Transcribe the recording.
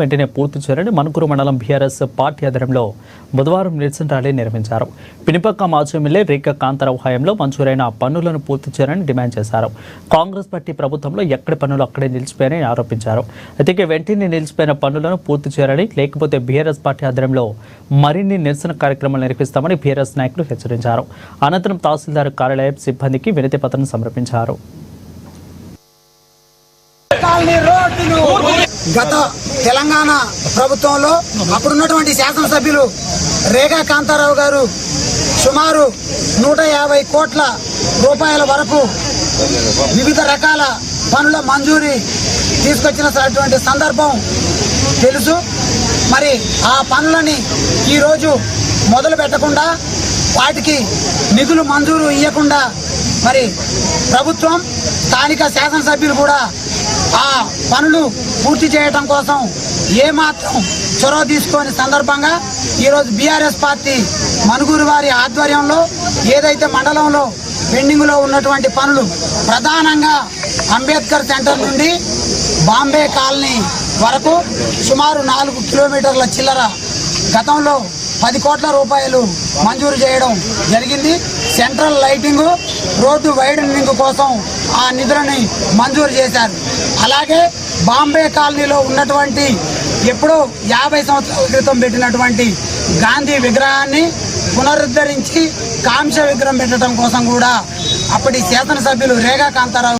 వెంటనే పూర్తి చేయాలని మణుకూరు మండలం బీఆర్ఎస్ పార్టీ ఆధ్వర్యంలో బుధవారం నిరసన ర్యాలీ నిర్వహించారు. పినిపక్క మాజీ ఎమ్మెల్యే రేఖ కాంతారావు హయాంలో మంజూరైన పన్నులను పూర్తి చేయాలని డిమాండ్ చేశారు. కాంగ్రెస్ పార్టీ ప్రభుత్వంలో ఎక్కడి పన్నులు అక్కడే నిలిచిపోయాయని ఆరోపించారు. అయితే వెంటనే నిలిచిపోయిన పన్నులను పూర్తి చేయాలని లేకపోతే బీఆర్ఎస్ పార్టీ ఆధ్వర్యంలో మరిన్ని నిరసన కార్యక్రమాలు నిర్వహిస్తామని బీఆర్ఎస్ నాయకులు హెచ్చరించారు. అనంతరం తహసీల్దార్ కార్యాలయం సిబ్బందికి వినతి పత్రం సమర్పించారు. గత తెలంగాణ ప్రభుత్వంలో అప్పుడున్నటువంటి శాసనసభ్యులు రేఖా కాంతారావు గారు సుమారు నూట యాభై కోట్ల రూపాయల వరకు వివిధ రకాల పనుల మంజూరీ తీసుకొచ్చినటువంటి సందర్భం తెలుసు. మరి ఆ పనులని ఈరోజు మొదలు పెట్టకుండా వాటికి నిధులు మంజూరు ఇవ్వకుండా మరి ప్రభుత్వం స్థానిక శాసనసభ్యులు కూడా ఆ పనులు పూర్తి చేయడం కోసం ఏమాత్రం చొరవ తీసుకొని సందర్భంగా ఈరోజు బీఆర్ఎస్ పార్టీ మనుగురు వారి ఆధ్వర్యంలో ఏదైతే మండలంలో పెండింగ్లో ఉన్నటువంటి పనులు ప్రధానంగా అంబేద్కర్ సెంటర్ నుండి బాంబే కాలనీ వరకు సుమారు నాలుగు కిలోమీటర్ల చిల్లర గతంలో పది కోట్ల రూపాయలు మంజూరు చేయడం జరిగింది. సెంట్రల్ లైటింగ్ రోడ్డు వైడనింగ్ కోసం ఆ నిధులని మంజూరు చేశారు. అలాగే బాంబే కాలనీలో ఉన్నటువంటి ఎప్పుడో యాభై సంవత్సరాల క్రితం పెట్టినటువంటి గాంధీ విగ్రహాన్ని పునరుద్ధరించి కాంస్య విగ్రహం పెట్టడం కోసం కూడా అప్పటి శాసనసభ్యులు రేగా కాంతారావు